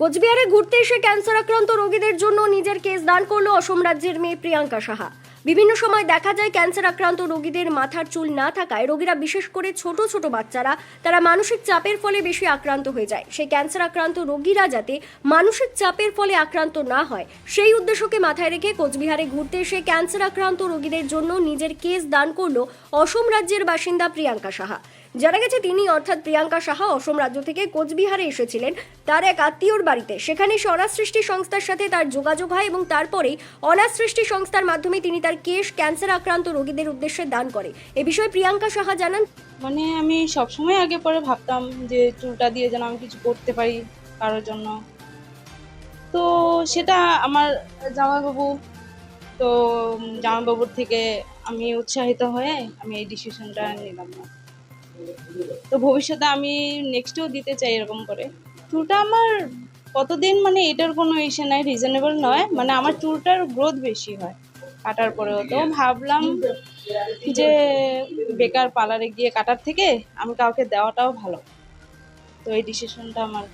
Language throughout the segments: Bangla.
কোচবিহারে ঘুরতে এসে ক্যান্সার আক্রান্ত রোগীদের জন্য নিজের কেস দান করল অসম রাজ্যের মেয়ে প্রিয়াঙ্কা সাহা। বিভিন্ন সময় দেখা যায় ক্যান্সার আক্রান্ত রোগীদের মাথার চুল না থাকায় রোগীরা বিশেষ করে ছোট ছোট বাচ্চারা, তারা মানসিক চাপের ফলে বেশি আক্রান্ত হয়ে যায়। সেই ক্যান্সার আক্রান্ত রোগীরা যাতে মানসিক চাপের ফলে আক্রান্ত না হয়, সেই উদ্দেশ্যকে মাথায় রেখে কোচবিহারে ঘুরতে এসে ক্যান্সার আক্রান্ত রোগীদের জন্য নিজের কেস দান করল অসম রাজ্যের বাসিন্দা প্রিয়াঙ্কা সাহা। জানা গেছে, তিনি অর্থাৎ প্রিয়াঙ্কা সাহা অসম রাজ্য থেকে কোচবিহারে এসেছিলেন। তার এক আত্মীয়র বাড়িতে। সেখানে সে অনাথ সৃষ্টি সংস্থার সাথে তার যোগাযোগ হয় এবং তারপরেই অনাথ সৃষ্টি সংস্থার মাধ্যমে তিনি তার কেশ, ক্যান্সার আক্রান্ত রোগীদের উদ্দেশ্যে দান করে। এ বিষয়ে প্রিয়াঙ্কা সাহা জানান মানে আমি সবসময় আগে পরে ভাবতাম যে চুলটা দিয়ে যেন আমি কিছু করতে পারি কারোর জন্য। তো সেটা আমার জামাইবাবু, তো জামাইবাবুর থেকে আমি উৎসাহিত হয়ে আমি এই ডিসিশনটা নিলাম। না তো ভবিষ্যতে আমি নেক্সটেও দিতে চাই এরকম করে। চুলটা আমার কতদিন মানে এটার কোনো ইসে নাই রিজনেবল নয়। মানে আমার চুলটার গ্রোথ বেশি হয় কাটার পরেও। তো ভাবলাম যে বেকার পার্লারে গিয়ে কাটার থেকে আমি কাউকে দেওয়াটাও ভালো। তো এই ডিসিশনটা আমার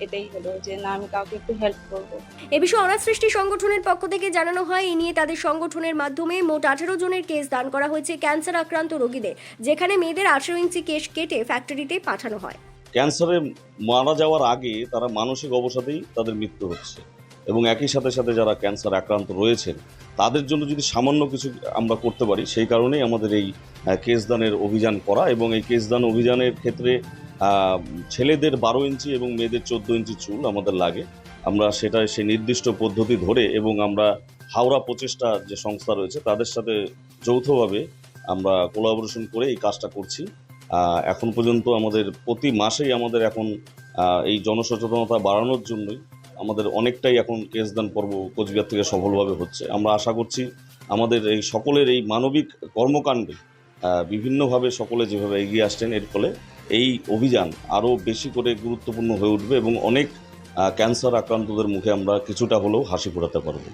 এটাই হলো যে না আমি কাউকে একটু হেল্প করব। এ বিষয়ে অনাথ সৃষ্টি সংগঠনের পক্ষ থেকে জানানো হয় এই নিয়ে তাদের সংগঠনের মাধ্যমে মোট আঠেরো জনের কেস দান করা হয়েছে ক্যান্সার আক্রান্ত রোগীদের যেখানে মেয়েদের আঠারো ইঞ্চি কেস কেটে ফ্যাক্টরিতে পাঠানো হয়। ক্যান্সারে মারা যাওয়ার আগে তারা মানসিক অবসাদেই তাদের মৃত্যু হচ্ছে। এবং একই সাথে সাথে যারা ক্যান্সার আক্রান্ত রয়েছেন তাদের জন্য যদি সামান্য কিছু আমরা করতে পারি সেই কারণেই আমাদের এই আহ, কেস দানের অভিযান করা এবং এই কেস দান অভিযানের ক্ষেত্রে ছেলেদের বারো ইঞ্চি এবং মেয়েদের চোদ্দ ইঞ্চি চুল আমাদের লাগে। আমরা সেটা সেই নির্দিষ্ট পদ্ধতি ধরে এবং আমরা হাওড়া প্রচেষ্টা যে সংস্থা রয়েছে, তাদের সাথে যৌথভাবে আমরা কোলাবোরেশন করে এই কাজটা করছি। এখন পর্যন্ত আমাদের প্রতি মাসেই আমাদের এখন এই জনসচেতনতা বাড়ানোর জন্যই আমাদের অনেকটাই এখন কেস দান পর্ব কোচবিহার থেকে সফলভাবে হচ্ছে। আমরা আশা করছি আমাদের এই সকলের এই মানবিক কর্মকাণ্ডে বিভিন্নভাবে সকলে যেভাবে এগিয়ে আসছেন, এর ফলে এই অভিযান আরও বেশি করে গুরুত্বপূর্ণ হয়ে উঠবে এবং অনেক ক্যান্সার আক্রান্তদের মুখে আমরা কিছুটা হলেও হাসি ফোটাতে পারব।